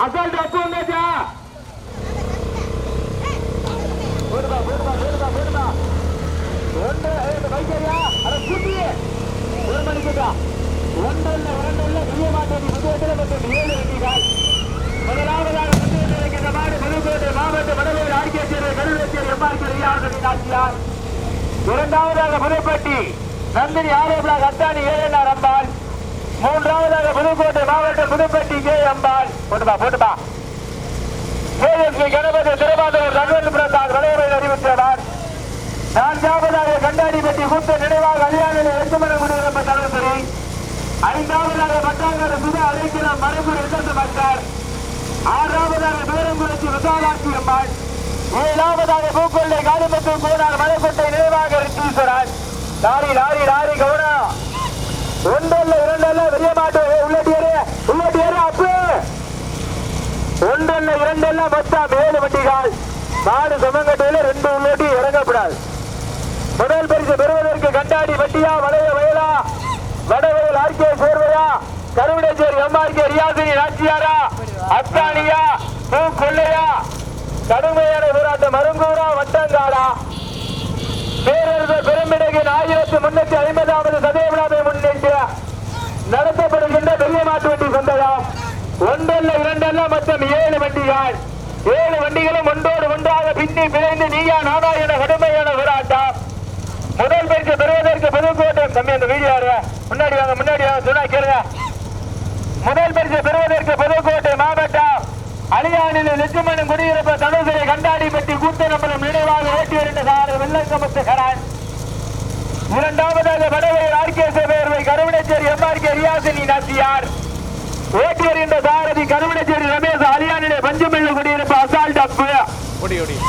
Assault அப்பு வந்தாச்சா? போடுமா போடுமா போடுமா போடுமா ஒன்று வைக்கறியா அட கூட்டி ஒரு மணிக்குதா ஒன்று இல்ல இரண்டு இல்ல பெரிய மாட்டேன். புதுவத்தில் மற்றும் ஏழு வெட்டிகள் முதலாவதாக முன்னேற்ற வைக்கின்ற மாடு புதுக்கோட்டை மாவட்ட வடலூர் ஆர்கேச்சேரி எம்ஆர்கே இரண்டாவதாக புதுப்பட்டி நந்தினி ஆரோபிளாக் அத்தானி ஏஎன்ஆர் அம்பாள் மாவட்டம் புதுப்பட்டி கே அம்பாள். போட்டுப்பா போட்டுப்பா கேஎஸ்பி கணபதி திருவாதூர் ரங்கன் பிரசாத் வளையவையில் அறிவித்தவர். நான்காவதாக கண்டாடிப்பட்டி கூட்ட நினைவாக அலியானில் வெட்டுமன குடியிருப்பு தலைவரி ஐந்தாவதாக மட்டாங்கர சுதா அழைக்கிற மறைமுறை எந்த மக்கள் ஆறாவதாக பேரங்குறிச்சி விசாலாட்சி அம்மாள் ஏழாவதாக பூக்கொள்ளை காலிமத்து கோனார் மலைக்கோட்டை நினைவாக ரித்தீஸ்வரன் லாரி லாரி லாரி கவுனா. ஒன்றல்ல இரண்டல்ல வெளிய மாட்டோம் ஒன்றல்ல இரண்டல்ல மொத்தம் ஏழு வண்டிகள். நாலு சமங்கட்டையில ரெண்டு உள்ளோட்டி இறங்கப்படாது முதல் பரிசு பெறுவதற்கு கண்டாடி வட்டியா வளைய வயலா? வடவயல் ஆர்கே சேர்வையா? கருவிடச்சேரி எம்ஆர்கே ரியாசினி நாச்சியாரா? அத்தானியா பூ கொள்ளையா? கடுமையான போராட்டம் மருங்கூரா வட்டங்காடா? பேரரசர் பெரும்பிடகின் ஆயிரத்தி முன்னூத்தி ஐம்பதாவது சதய விழாவை முன்னிட்டு நடத்தப்படுகின்ற பெரிய மாட்டு வண்டி சொந்தகம் ஒன்றல்ல இரண்டல்ல மொத்தம் ஏழு வண்டிகள். ஏழு வண்டிகளும் ஒன்றோடு ஒன்றாக பின்னி பிழைந்து நீயா நானா என கடுமையான போராட்டம். முதல் பரிசு பெறுவதற்கு புதுக்கோட்டை தம்பி அந்த வீடியோ முன்னாடி வாங்க முன்னாடி வாங்க சொன்னா கேளுங்க. முதல் பரிசு பெறுவதற்கு புதுக்கோட்டை மாவட்டம். அலியானில் லட்சுமணன் குடியிருப்ப தனுசரை கண்டாடிப்பட்டி கூத்தனம்பலம் நினைவாக ஓட்டி வருகின்ற சாரர் வெள்ளங்கமுத்து கரான் இரண்டாவதாக வடவையில் ஆர்கே சேவையர்வை கருவிடச்சேரி எம்ஆர்கே ரியாசினி நாசியார். ஓட்டி வருகின்ற சாரதி கருவிடச்சேரி ரமேஷ் அலியானிலே பஞ்சமில்லு குடியிருப்பு அசால்ட் அப்பு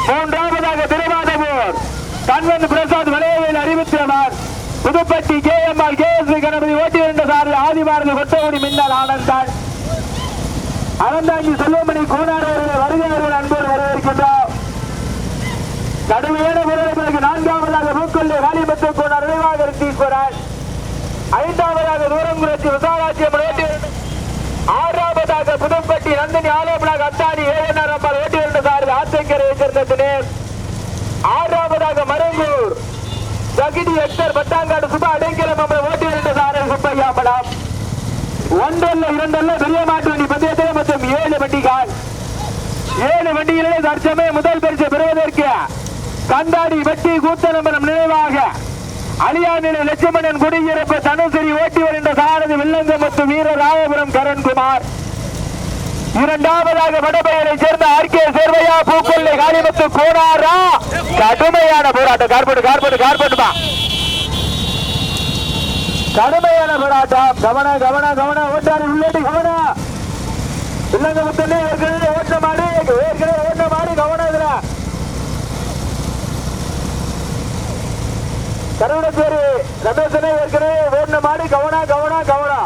மூன்றாவதாக Thiruvadhapur Kanvan Prasad வளையவேல் அறிவித்தவர் Pudupatti K M R K S Ganapathi ஓட்டி வருகின்ற சாரதி ஆதிபாரதி கொட்டகுடி மின்னல் ஆனந்தான் அறந்தாங்கி செல்வமணி கோனார் அவர்களை வருகை அவர்கள் அன்போடு வரவேற்கின்றோம் கடுமையான முறைகளுக்கு நான்காவதாக மூக்கொள்ளை வாலிபத்து கோனார் நினைவாக ஈஸ்வரன் ஐந்தாவதாக தூரம் குறைச்சி விசாலாட்சி ஓட்டி புதுப்பட்டி நந்தினி ஆலோபனாக அத்தானி ஏஎன்ஆர் அம்பாள் ஓட்டி வருகின்ற சார்பில் ஆத்தங்கரையை சேர்ந்த ஆறாவதாக மருங்கூர் சகிடி எக்டர் பட்டாங்காடு சுபா அடைக்கலம் அம்மன் ஓட்டி இருந்த சாரல் சுப்பையா படம் ஒன்றல்ல இரண்டல்ல பெரிய மாட்டு வண்டி பந்தயத்திலே மொத்தம் ஏழு வண்டிகள். ஏழு வண்டிகளிலே தற்சமயம் முதல் பரிசு பெறுவதற்கு கண்டாடி வெட்டி கூத்தனம்பரம் நினைவாக அலியாநிலை லட்சுமணன் குடியிருப்பு தனுசரி ஓட்டி வருகின்ற சாரதி வில்லங்க மற்றும் வீர ராயபுரம் கரண்குமார். இரண்டாவதாக வடபயனை சேர்ந்த ஆர்கே சேர்வையா பூக்கொள்ளை காளிமத்து கோனாரா கடுமையான போராட்டம். கார்பட்டு கார்பட்டு கார்பட்டுமா கடுமையான போராட்டம். கவன கவன கவன. ஓட்டாரி உள்ளேட்டு கவன. இல்லங்க முத்தண்ணே ஏற்கனவே ஓட்ட மாடி ஏற்கனவே ஓட்ட மாடி கவனம் இதுல. கருவடச்சேரி ரமேசனே ஏற்கனவே ஓடின மாடி கவனா கவனா கவனா.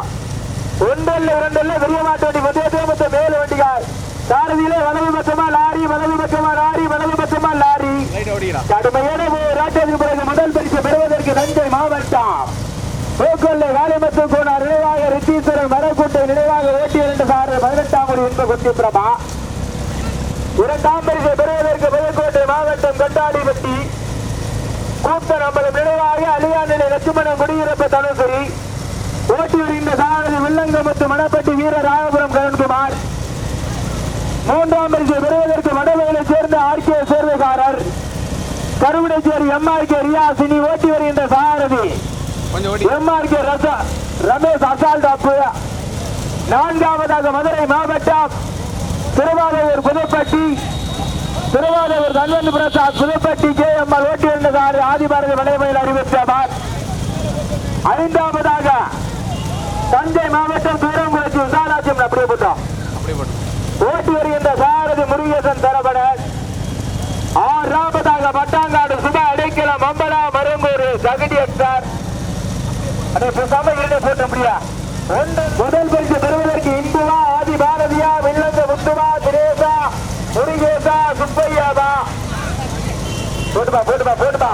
ஒன்றல்ல இரண்டல்ல பெரிய மாட்டு வண்டி மத்தியத்தே மொத்த மேல் வண்டிகள். சாரதியிலே வலது பக்கமா லாரி வலது பக்கமா லாரி வலது பக்கமா லாரி. கடுமையான போராட்டத்துக்கு பிறகு முதல் பரிசு பெறுவதற்கு தஞ்சை மாவட்டம். போக்கொல்லை வாலிமத்து கோனார் நினைவாக ரித்தீஸ்வரன் மரக்குட்டை நினைவாக ஓட்டி இரண்டு சாரல் பதினெட்டாம் முறை இன்ப குத்தி பிரபா இரண்டாம் பரிசு பெறுவதற்கு புதுக்கோட்டை மாவட்டம் கொண்டாடிப்பட்டி. கூத்தன் அம்பலம் நினைவாக அலியாநிலை லட்சுமணன் குடியிருப்பு தனுசரி. ஓட்டி வருகின்ற சாரதி வில்லங்கமுத்து மணப்பட்டி வீர ராயபுரம் கரண்குமார். மூன்றாம் பரிசு பெறுவதற்கு வடவேலை சேர்ந்த ஆர்கே சேர்வைக்காரர். கருவிடைச்சேரி எம்ஆர்கே ரியாசினி ஓட்டி வருகின்ற சாரதி. ஓடி. எம்ஆர்கே ரச ரமேஷ் அசால்ட் அப்பு நான்காவதாக மதுரை மாவட்டம் திருவாரூர் புதுப்பட்டி. திருவாரூர் தன்வந்த் பிரசாத் புதுப்பட்டி கே எம்ஆர் ஓட்டி சாரதி. ஆதிபாரதி வளைமையில் அறிவித்தவர் ஐந்தாவதாக தஞ்சை மாவட்டம் தூரங்குளச்சி விசாலாட்சியம் அப்படியே போட்டோம். ஓட்டி வருகின்ற சாரதி முருகேசன் தரபடன் ஆறாவதாக பட்டாங்காடு சுப அடைக்கலம் அம்பலா மருங்கூர் சகடி எக்ஸார் அதை பேசாம இரண்டு போட்ட முடியா முதல் பரிசு பெறுவதற்கு இந்துவா ஆதி பாரதியா வில்லந்த முத்துவா திரேசா முருகேசா சுப்பையாவா? போட்டுப்பா போட்டுப்பா போட்டுப்பா.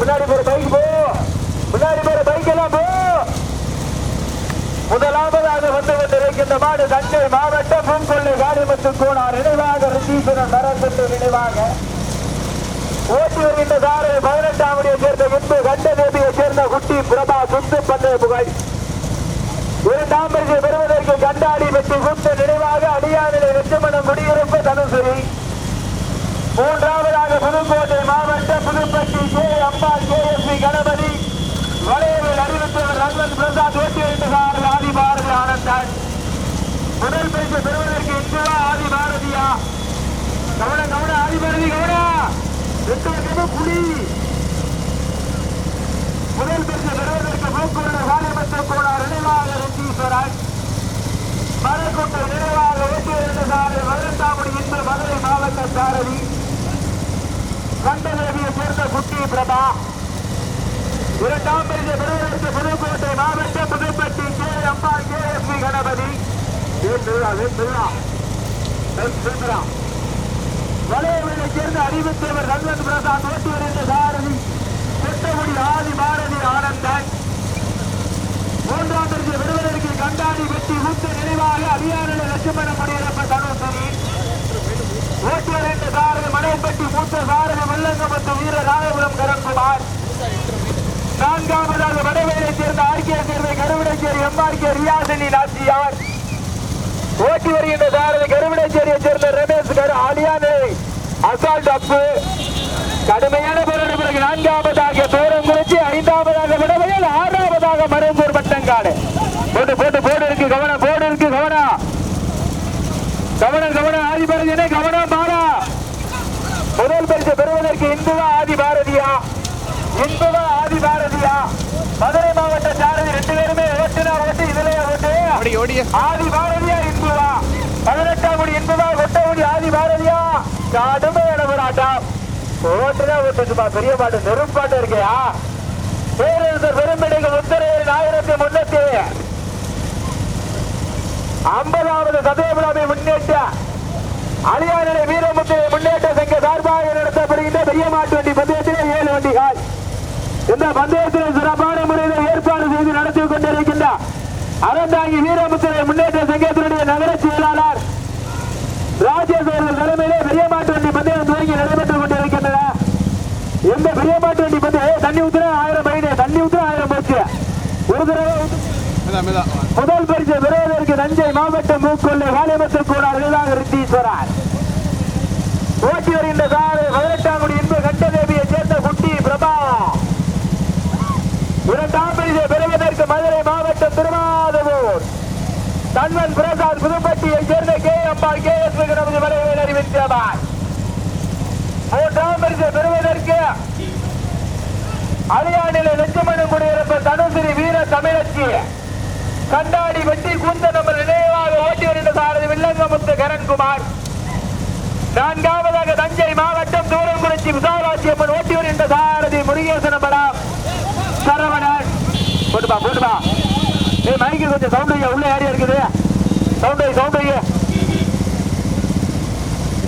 முன்னாடி போற பைக் போ. முன்னாடி போற பைக் எல்லாம் போ. முதலாவதாக வந்து கொண்டிருக்கின்ற மாடு தஞ்சை மாவட்டம் பூங்கொள்ளை காரிமத்து கோனார் நினைவாக ரிஷீஸ்வரன் மரக்கட்டு நினைவாக. ஓட்டி வருகின்ற சாரை பதினெட்டாம் முடியை சேர்ந்த இன்பு கண்ட தேவியை சேர்ந்த குட்டி பிரபா சுத்து பந்தய புகழ். ஒரு தாம்பரிசை பெறுவதற்கு கண்டாடி வெற்றி குத்து நினைவாக அடியாநிலை வெற்றிமணம் குடியிருப்பு தனுசுரி மூன்றாவதாக புதுக்கோட்டை மாவட்டம் புதுப்பட்டி கே அம்பாள் கணபதி. வளையவில் அறிவித்தவர் ரங்கன் பிரசாத் ஓட்டி வருகின்ற சார் ஆதி பாரதி ஆனந்தன். முதல் பரிசு பெறுவதற்கு இந்துவா ஆதி பாரதியா? கவன கவன ஆதி பாரதி கவனா! எட்டு வருஷமா புலி! முதல் பரிசு பெறுவதற்கு மூக்குள்ள காளிமத்த கோடார் நினைவாக ரெட்டீஸ்வரன் மரக்குட்டை நினைவாக ஓட்டியிருந்த சாலை பதினெட்டாமடி இன்று மதுரை மாவட்ட சாரதி. கண்டதேவியை சேர்ந்த குட்டி பிரபா. இரண்டாம் பரிசு பெறுவதற்கு புதுக்கோட்டை மாவட்ட Pudupatti K Ambal K S V Ganapathi. ஏன் சேர்ந்த அறிவித்தவர் ரங்கன் பிரசாத் ஓட்டி வருகின்ற சாரதி கொட்டகுடி ஆதி பாரதி ஆனந்தன். மூன்றாம் பரிசு விடுவதற்கு கண்டாடி வெட்டி ஊத்த நினைவாக அரியானில் லட்சுமண குடியிருப்ப தனுசரி ஓட்டி வருகின்ற சாரதி மலைப்பட்டி மூத்த சாரதி வெள்ளங்கமத்து வீர ராயபுரம் கரண்குமார். நான்காவதாக வடவேலை சேர்ந்த ஆர்கே சேர்ந்த கருவிடச்சேரி எம்ஆர்கே ரியாசினி நாச்சியார். ஓட்டி வருகின்ற சாரதி கருவிடச்சேரியை சேர்ந்த ரமேஷ் கரு ஆலியானே. அசால்ட் அப்பு. கடுமையான போராட்ட பிறகு நான்காவதாக தூரம் குறிச்சி ஐந்தாவதாக விடவையில் ஆறாவதாக மருந்தூர் பட்டங்காடு. போட்டு போட்டு போடு இருக்கு கவனம் போடு இருக்கு கவனம். கவனம் கவனம் ஆதி பாரதியனே கவனம் மாறா முதல் பரிசு பெறுவதற்கு இந்துவா ஆதி பாரதியா? இந்துவா ஆதி பாரதியா மதுரை மாவட்ட சாரதி ரெண்டு பேருமே ஓட்டுனா ஓட்டு இதுலயே ஓட்டு ஓடி ஓடி ஆதி பாரதியா இந்துவா பதினெட்டாம் கோடி இந்துவா கொட்டகுடி ஆதி பாரதியா கடுமையான போராட்டம் ஓட்டுனா ஓட்டுச்சுப்பா பெரிய பாட்டு நெருப்பாட்டு இருக்கையா? பேரரசர் பெரும்பிடிக்கு உத்தரையில் ஆயிரத்தி முன்னூத்தி ஐம்பதாவது சதயபுராமை முன்னேற்ற அலியாநிலை வீரமுத்திரை முன்னேற்ற சங்க சார்பாக நடத்தப்படுகின்ற பெரிய மாட்டு வண்டி பந்தயத்திலே ஏழு வண்டிகள். இந்த பந்தயத்தில் சிறப்பான முறையில் ஏற்பாடு செய்து நடத்தி கொண்டிருக்கின்ற அறந்தாங்கி வீரமுத்திரை முன்னேற்ற சங்கத்தினுடைய நகர செயலாளர் ராஜேஷ் அவர்கள் தலைமையிலே பெரிய மாட்டு வண்டி பந்தயம் துவங்கி நடைபெற்றுக் கொண்டிருக்கின்றன. எந்த பெரிய மாட்டு வண்டி பந்தயம் தண்ணி ஊத்துற ஆயிரம் பையனே தண்ணி ஊத்துற ஆயிரம் போச்சு. ஒரு தடவை முதல் பரிசு பெறுவதற்கு தஞ்சை மாவட்டம் மூக்கொள்ளை வாலிபத்தில் கூட அருளாக ரித்தீஸ்வரர் ஓட்டி வருகின்ற சாலை பதினெட்டாம் குடி இன்பு கண்டதேவியை சேர்ந்த குட்டி பிரபா இரண்டாம் பரிசு பெறுவதற்கு மதுரை மாவட்டம் திருமாதவூர் தன்வன் பிரசாத் புதுப்பட்டியை சேர்ந்த கே அம்பாள் கே எஸ் நமது வலையில் அறிவித்தவர் மூன்றாம் பரிசு பெறுவதற்கு அலையாண்டில லட்சுமணன் குடியிருப்ப தனுசிரி வீர தமிழச்சி. கண்டாடி வெட்டி கூந்த நம்பர் நினைவாக ஓட்டி வருகின்ற சாரதி வில்லங்கமுத்து கரண்குமார். நான்காவதாக தஞ்சை மாவட்டம் தூரங்குறிச்சி விசாலாட்சியம்மன் ஓட்டி வருகின்ற சாரதி முருகேசன படம் சரவணன். போட்டுப்பா போட்டுப்பா. ஏ மைக்கு கொஞ்சம் சவுண்ட் ஐயா உள்ள ஏரியா இருக்குது. சவுண்ட் சவுண்ட் ஐயா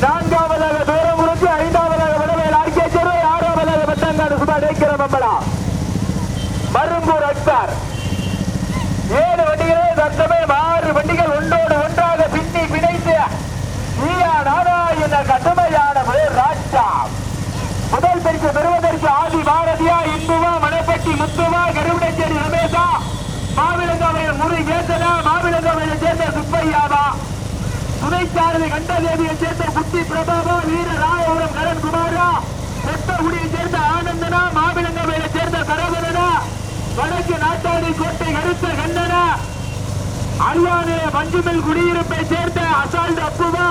நான்காவதாக தூரம் குறித்து ஐந்தாவதாக விடவேல் ஆர்கே ஆறாவதாக பத்தாங்காடு சுபா டேக்கிற மம்பளம். மரும்பூர் அக்பர். ஏழு வண்டிகளே தற்சமயம் ஆறு வண்டிகள் ஒன்றோடு ஒன்றாக பின்னி பிணைத்து ஈயா நாராயண கடுமையான பேர் ராஜா. முதல் பரிசு பெறுவதற்கு ஆதி பாரதியா இந்துவா மணப்பட்டி முத்துவா கருவிடச்சேரி ரமேஷா மாவிலங்காவையில் முருகேசனா மாவிலங்காவையை சேர்ந்த சுப்பையாவா? துணைச்சாரதி கண்டதேவியை சேர்ந்த குட்டி பிரபாவா வீர ராமபுரம் கரண் குமாரா? கொட்டகுடியை சேர்ந்த ஆனந்தனா மாவிலங்காவையை சேர்ந்த சரவணனா? வடக்கு நாட்டாடி கோட்டை கருத்த கண்ணனா? அல்வானே மஞ்சுமல் குடியிருப்பை சேர்ந்த அசால்ட் அப்புவா?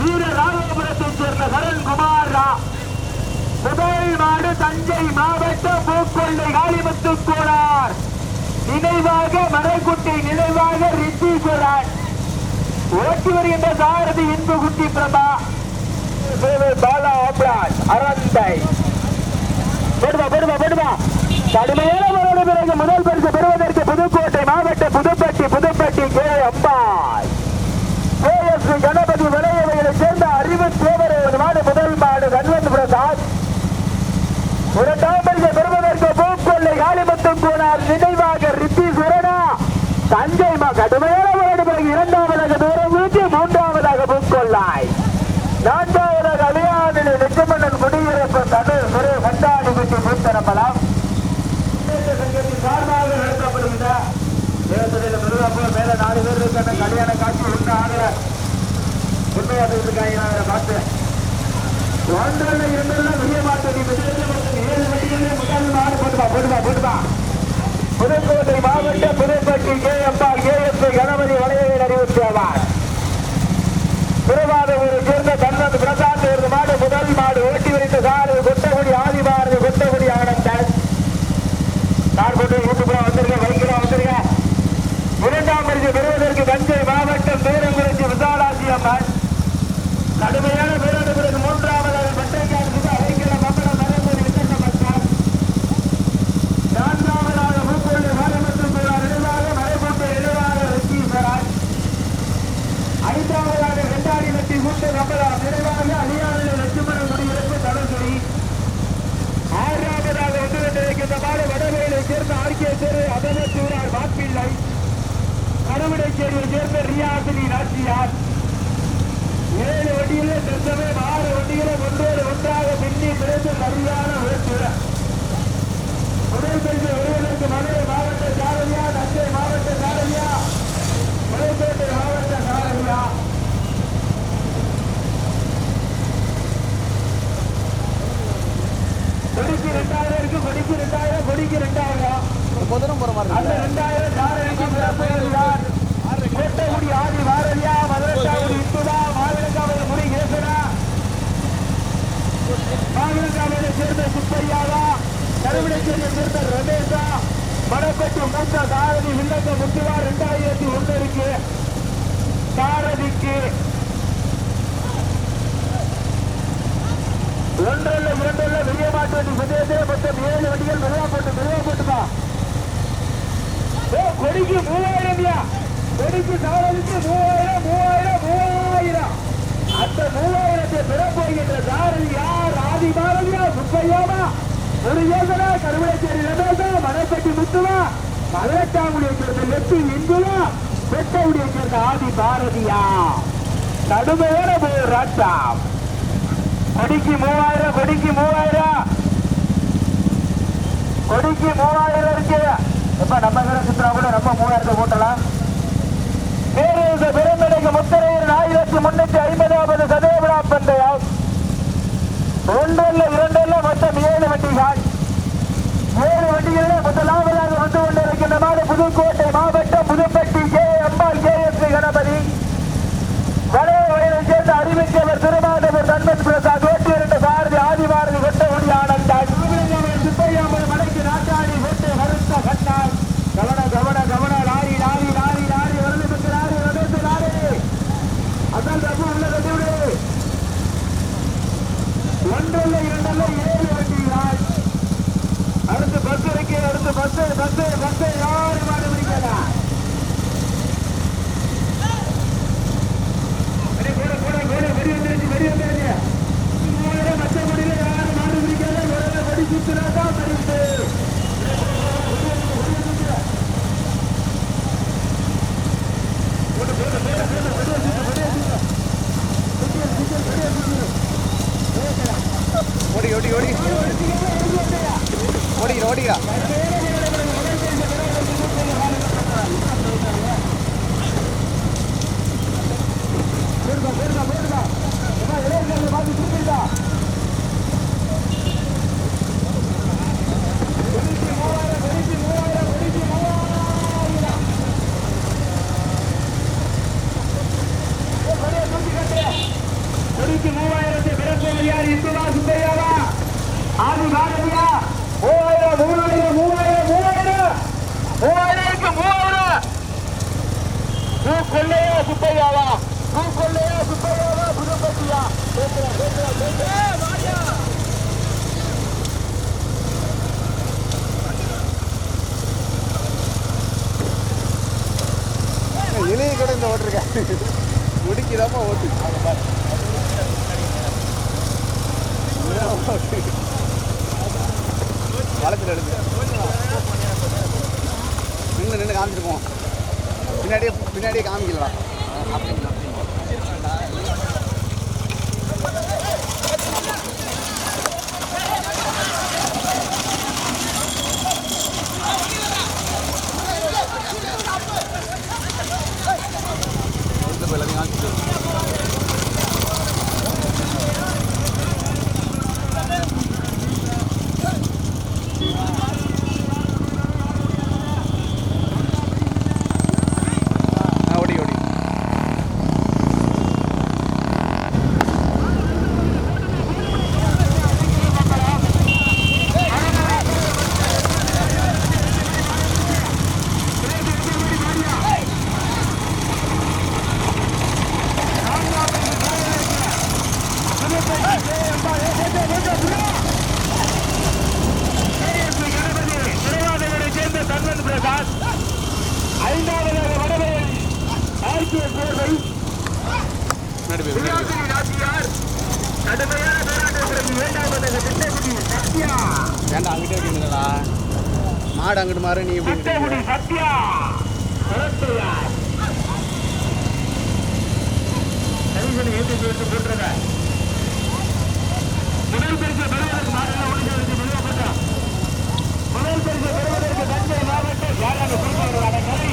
வீர ராகவபுரத்தை சேர்ந்த சரண்குமாரா முதல் மாடு தஞ்சை மாவட்ட பூக்கொள்ளை காளிமுத்து கோளார். நினைவாக மறைக்குட்டி நினைவாக ரித்தீஸ்வரன் ஓட்டி வருகின்ற சாரதி இன்பு குட்டி பிரபா பாலா ஆப்ராஜ் அரந்தை போடுவா போடுவா போடுவா கடுமையான முறையில் பிறகு முதல் பரிசு பெறுவதற்கு புதுக்கோட்டை மாவட்டம் Pudupatti Pudupatti K Ambal. K S Ganapathi விளையவைகளை சேர்ந்த அறிவு தேவரை மாடு முதல் மாடு ரன்வந்த் பிரசாத் இரண்டாம் பரிசு பெறுவதற்கு பூக்கொள்ளை காளிமுத்து கோனார் நினைவாக ரித்தி சுரணா தஞ்சை கடுமையான முறையீடு பிறகு இரண்டாவதாக தூரம் வீழ்ச்சி மூன்றாவதாக பூக்கொள்ளாய். நான்காவதாக அழியாநிலை நிச்சமன்னன் குடியிருப்பு தமிழ் முறை கண்டாடி விட்டு பூத்தரப்பலாம் சார்பாக நடத்தப்படுகின்ற தேவத்துறையில பெருவாப்பு மேல நாலு பேர் இருக்காங்க கல்யாண காட்சி ஒன்று ஆகல உண்மையாக இருக்காங்க பார்த்து ஒன்றரை இரண்டெல்லாம் வெளிய மாட்டேன் ஏழு வண்டிகளே முதல் மாடு போட்டுப்பா போட்டுப்பா போட்டுப்பா புதுக்கோட்டை மாவட்ட புதுப்பட்டி கே எம்பா கே எஸ் கணபதி வளையலில் அறிவித்தார் திருவாரூரை சேர்ந்த தன்னது பிரசாந்த் ஒரு மாடு முதல் மாடு ஓட்டி வைத்த சாரு கொட்டகுடி ஆதிபாரதி கொட்டகுடி ஆனந்தன். கார் கொண்டு யூடியூப்ல வந்திருக்க வைக்கிறோம் வந்திருக்க இரண்டாம் பரிசு பெறுவதற்கு தஞ்சை மாவட்டம் பேரங்குறிச்சி விசாலாசி அம்மன். கடுமையான பேருந்து பிறகு மூன்றாவதாக பட்டைக்காடு அழைக்கிற மங்கள மரபு விசேஷப்பட்டார் நான்காவதாக மூக்கொள்ளி மாரியம்மன் பேரார் நினைவாக மறைப்பட்டு நினைவாக ரிஷீஸ்வரன் ஐந்தாவதாக வெண்டாடி வெட்டி கூட்டு கமலா நிறைவாக அலியாவில் லட்சுமணன் குடியிருப்பு தலசுரி ஆறாவதாக வந்து கொண்டிருக்கின்ற மாடு வடவேலை சேர்ந்த ஆர்கே தெரு அதனத்தூரார் மாப்பிள்ளை கருவிடைச்சேரியை சேர்ந்த ரியாசினி நாச்சியார் ஏழு வண்டியிலே சென்றவே ஆறு வண்டிகளை ஒன்றோடு ஒன்றாக பின்னி பிறந்து சரியான உயர்த்துற முதல் பரிசு வருவதற்கு மதுரை மாவட்ட சாரதியா தஞ்சை மாவட்ட சாரதியா புதுக்கோட்டை மாவட்ட சாரதியா. கொடிக்கு ரெண்டாயிரம் இருக்கு கொடிக்கு ரெண்டாயிரம் கொடிக்கு ரெண்டாயிரம். போகிற மாதிரி அந்த ரெண்டாயிரம் சாரதிக்கு சிறப்புகிறார் ஆடி ஆடி பாரதியா மதுரக்காவடி இத்துதா மாவிளக்காவடி முடி கேசனா மாவிளக்காவடி சேர்ந்த சுப்பையாதா கருவிடைச்சேரியை சேர்ந்த ரமேஷா மணப்பட்டு மூத்த சாரதி விண்ணக்க முத்துவா ரெண்டாயிரத்தி ஒன்று இருக்கு சாரதிக்கு ஒன்றல்ல இரண்டல்ல வெளியே மாற்றுவது வண்டி மொத்தம் ஏழு வண்டிகள் மெதுவா போட்டு மெதுவா போட்டுப்பா ஏ, கொடிக்கு மூவாயிரம்யா வெடிப்பு சாதனைக்கு மூவாயிரம் மூவாயிரம் மூவாயிரம். அந்த மூவாயிரத்தை பெறப்போகின்ற சாரதி யார்? ஆதி பாரதியா சுப்பையாமா? முருகேசனா கருவளைச்சேரி ரமேசா மலைப்பட்டி முத்துவா மதுரட்டாங்குடியை சேர்ந்த லெட்டி இந்துவா பெட்டவுடைய சேர்ந்த ஆதி பாரதியா? கடுமையான போராட்டம் கொடிக்கு மூவாயிரம் கொடிக்கு மூவாயிரம். கொடிக்கு மூவாயிரம் இருக்கு. எப்ப நம்ம கடை சுற்றுலா கூட நம்ம மூவாயிரத்தை போட்டலாம். பேருந்து பெருமடைக்கு முத்திரையர் ஆயிரத்தி முன்னூத்தி ஐம்பதாவது சதேவிழா பந்தயம். ஒன்றல்ல இரண்டல்ல மொத்தம் ஏழு வண்டிகள். ஏழு வண்டிகளிலே முதலாவதாக வந்து கொண்டிருக்கின்ற நாடு புதுக்கோட்டை மாவட்டம் Pudupatti K Ambal K S Ganapathi. வளைய வயலை சேர்ந்த அறிவிக்கவர் திருமாதவர் நண்பன் பிரசாத் ஓட்டி இரண்டு பாரதி ஆதிபாரதி கொட்டகுடி ஆனந்தான் சுப்பையாமல் மலைக்கு நாட்டாடி போட்டு வருத்த கண்ணால் கவன கவன கவன லாரி லாரி லாரி லாரி வருது பத்து லாரி வருது லாரி அதான் தப்பு உள்ள கட்டி விடு ஒன்றல்ல இரண்டல்ல ஏழு வண்டிகள் அடுத்து பஸ் இருக்கு அடுத்து பஸ் பஸ் பஸ் யாரும் மாடு பிடிக்கலாம் வெடி போட போட போட வெடி வந்துருச்சு வெடி வந்துருச்சு மூவாயிரம் மச்ச முடியல யாரும் மாடு பிடிக்காத முதல்ல வெடி சுத்துனா தான் ஓடி ஓடி ஓடி. ஓடி ஓடியா? காமிச்சிருப்போம் பின்னாடியே பின்னாடியே காமிக்கலாம் அப்படிங்களா Gracias. சண்மன் பிரகாஷ் ஐந்தாவதாக வடவேல் ஆர்கே கோர்வை நாச்சியார் கடுமையான போராட்டத்திற்கு இரண்டாவது திட்டக்குடி சத்யா ஏண்டா அங்கிட்டே இருக்கீங்களா மாடு அங்கிட்டு மாறு நீ திட்டக்குடி சத்யா கைகளை ஏற்றி போட்டு போட்டுருக்க முதல் பரிசு பெறுவதற்கு மாநில ஒன்றியத்திற்கு நிறுவப்பட்ட முதல் பரிசு பெறுவதற்கு தஞ்சை மாவட்ட யாராவது குறிப்பாளர்களான கலை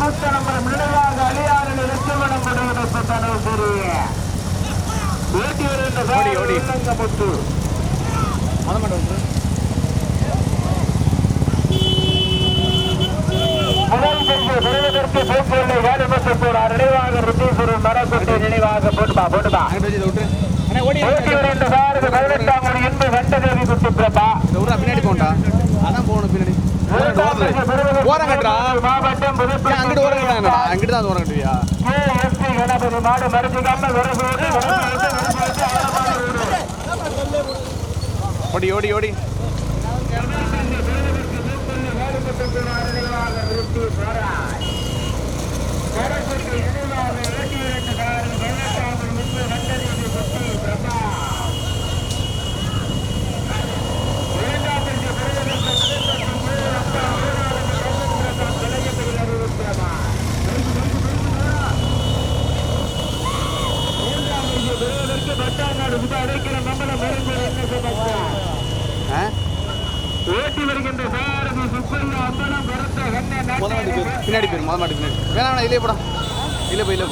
நூத்தி நம்பர் முன்னதாக அழியாறு நிறுத்தமிடம் பெறுவதற்கு தனது பெரிய ஓட்டி வருகின்ற பின்னாடி போண்டா அதான் போகணும் பின்னாடி. ஓரம் கட்டுறா. அங்கிட்டு ஓரம் கட்டுறாங்கடா. அங்கிட்டு தான் ஓரம் கட்டுவியா? ஓடி ஓடி ஓடி. பாரா ഇല്ല ഇവിടെ. ഇല്ല ഇല്ല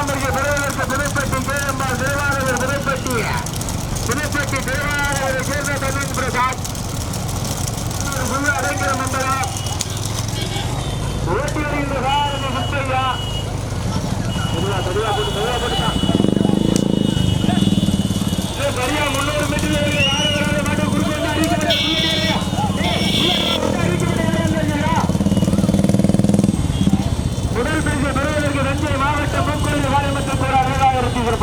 திருவாரூர் பெறுவதற்கு புதுப்பட்டி கேஎம்ஆர் திருவாரூர் புதுப்பட்டி புதுப்பட்டி திருவாரூரை சேர்ந்த தமிழ் பிரசாத். குழு சரியா முன்னூறு மீட்டர் முதல் பரிசு பெறுவதற்கு தஞ்சை மாவட்டம் பூக்கோயில் வேலைமத்தில் போராடுவதாக இருக்கிறது